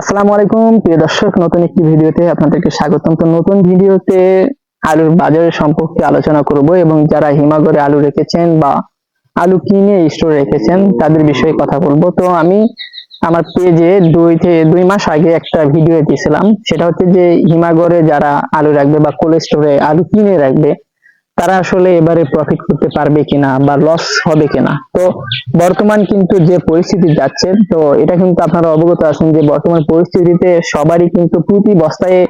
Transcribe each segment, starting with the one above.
আসসালামু আলাইকুম, প্রিয় দর্শক, নতুন একটি ভিডিওতে আপনাদেরকে স্বাগতম। তো নতুন ভিডিওতে আলুর বাজারের সম্পর্কে আলোচনা করব এবং যারা হিমাগরে আলু রেখেছেন বা আলু কিনে স্টোরে রেখেছেন, তাদের বিষয়ে কথা বলব। তো আমি আমার পেজে দুই থেকে দুই মাস আগে একটা ভিডিও দিয়েছিলাম। সেটা হচ্ছে যে হিমাগরে যারা আলু রাখবে বা কোল্ড স্টোরে আলু কিনে রাখবে তারা আসলে এবারে প্রফিট করতে পারবে কিনা বা লস হবে কিনা? তো বর্তমান কিন্তু যে পরিস্থিতি যাচ্ছে, তো এটা কিন্তু আপনারা অবগত আছেন যে বর্তমান পরিস্থিতিতে সবারই কিন্তু প্রতি বস্তায়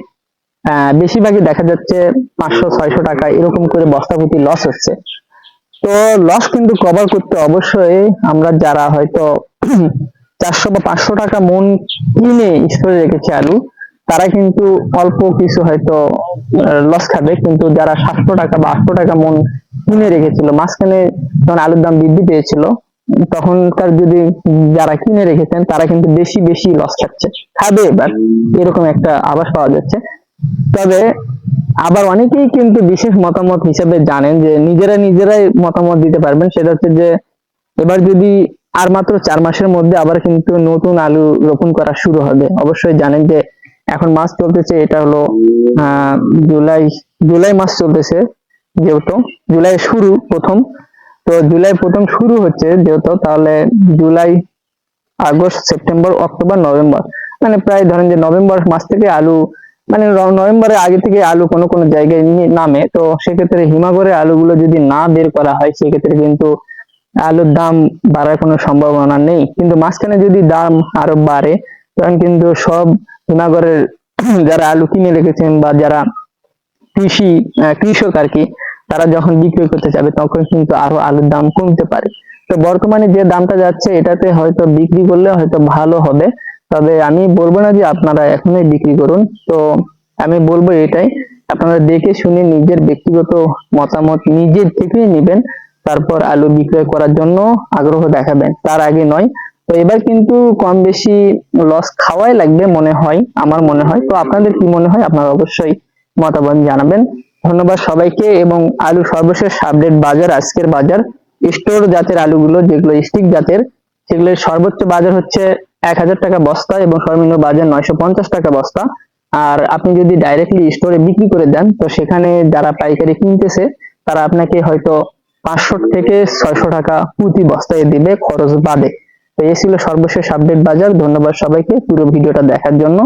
বেশিরভাগই দেখা যাচ্ছে পাঁচশো, ছয়শো টাকা এরকম করে বস্তা প্রতি লস হচ্ছে। তো লস কিন্তু কভার করতে অবশ্যই আমরা যারা হয়তো চারশো বা পাঁচশো টাকা মন কিনে স্টোরে রেখেছি আলু তারা কিন্তু অল্প কিছু হয়তো লস খাবে, কিন্তু যারা সাতশো টাকা বা আটশো টাকা মন কিনে রেখেছিল, মাঝখানে যখন আলুর দাম বৃদ্ধি পেয়েছিল, তখনকার যদি যারা কিনে রেখেছেন, তারা কিন্তু বেশি বেশি লস খাচ্ছে। খাবে এবার, এরকম একটা আভাস পাওয়া যাচ্ছে। তবে আবার অনেকেই কিন্তু বিশেষ মতামত হিসেবে জানেন যে, নিজেরা নিজেরাই মতামত দিতে পারবেন, সেটা হচ্ছে যে, এবার যদি আর মাত্র চার মাসের মধ্যে আবার কিন্তু নতুন আলু রোপণ করা শুরু হবে, অবশ্যই জানেন যে এখন মাস চলতেছে, এটা হলো জুলাই জুলাই মাস চলতেছে যেহেতু, জুলাই শুরু প্রথম। তো জুলাই প্রথম শুরু হচ্ছে যেহেতু, তাহলে July, August, September, October, November. মানে প্রায় ধরেন যে নভেম্বর মাস থেকে আলু মানে নভেম্বরের আগে থেকে আলু কোনো কোনো জায়গায় নামে। তো সেক্ষেত্রে হিমাগরে আলুগুলো যদি না বের করা হয়, সেক্ষেত্রে কিন্তু আলুর দাম বাড়ার কোনো সম্ভাবনা নেই। কিন্তু মাঝখানে যদি দাম আরও বাড়ে, তখন কিন্তু সব হিমাগরের যারা আলু কিনে রেখেছেন বা যারা কৃষি কৃষক আর কি, তারা যখন বিক্রি করতে যাবে তখন কিন্তু আরও আলুর দাম কমতে পারে। তো বর্তমানে যে দামটা যাচ্ছে, এটাতে হয়তো বিক্রি করলে হয়তো ভালো হবে। তবে আমি বলব না যে আপনারা এখনই বিক্রি করুন। তো আমি বলব এটাই, আপনারা দেখে শুনে নিজের ব্যক্তিগত মতামত নিজের থেকেই নেবেন। তারপর আলু বিক্রয় করার জন্য আগ্রহ দেখাবেন। তার আগে নয় তো এবার কিন্তু কম বেশি লস খাওয়াই লাগবে মনে হয়, আমার মনে হয়। তো আপনাদের কি মনে হয়? আপনারা অবশ্যই মতামত জানাবেন। ধন্যবাদ সবাইকে এবং আলু সর্বশেষ আপডেট বাজার, আজকের বাজার। স্টোর জাতের আলুগুলো, যেগুলো স্টিক জাতের, সেগুলোর সর্বোচ্চ বাজার হচ্ছে এক হাজার টাকা বস্তা এবং সর্বনিম্ন বাজার নয়শো পঞ্চাশ টাকা বস্তা। আর আপনি যদি ডাইরেক্টলি স্টোরে বিক্রি করে দেন, তো সেখানে যারা পাইকারি কিনতেছে, তারা আপনাকে হয়তো পাঁচশো থেকে ছয়শো টাকা প্রতি বস্তায় দিবে খরচ বাদে। তো এই ছিল সর্বশেষ আপডেট বাজার। ধন্যবাদ সবাইকে পুরো ভিডিওটা দেখার জন্য।